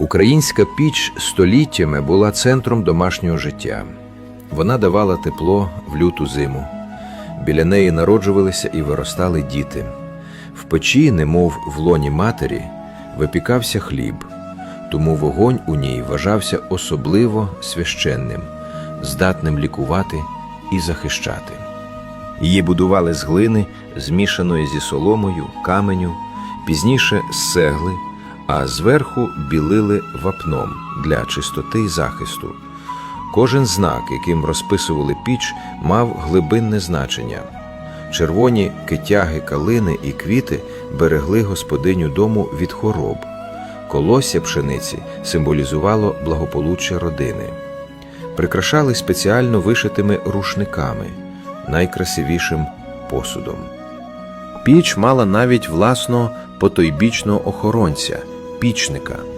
Українська піч століттями була центром домашнього життя. Вона давала тепло в люту зиму. Біля неї народжувалися і виростали діти. В печі, немов в лоні матері, випікався хліб, тому вогонь у ній вважався особливо священним, здатним лікувати і захищати. Її будували з глини, змішаної зі соломою, каменю, пізніше з цегли, а зверху білили вапном для чистоти і захисту. Кожен знак, яким розписували піч, мав глибинне значення. Червоні китяги калини і квіти берегли господиню дому від хвороб. Колосся пшениці символізувало благополуччя родини. Прикрашали спеціально вишитими рушниками, найкрасивішим посудом. Піч мала навіть власного потойбічного охоронця пічника.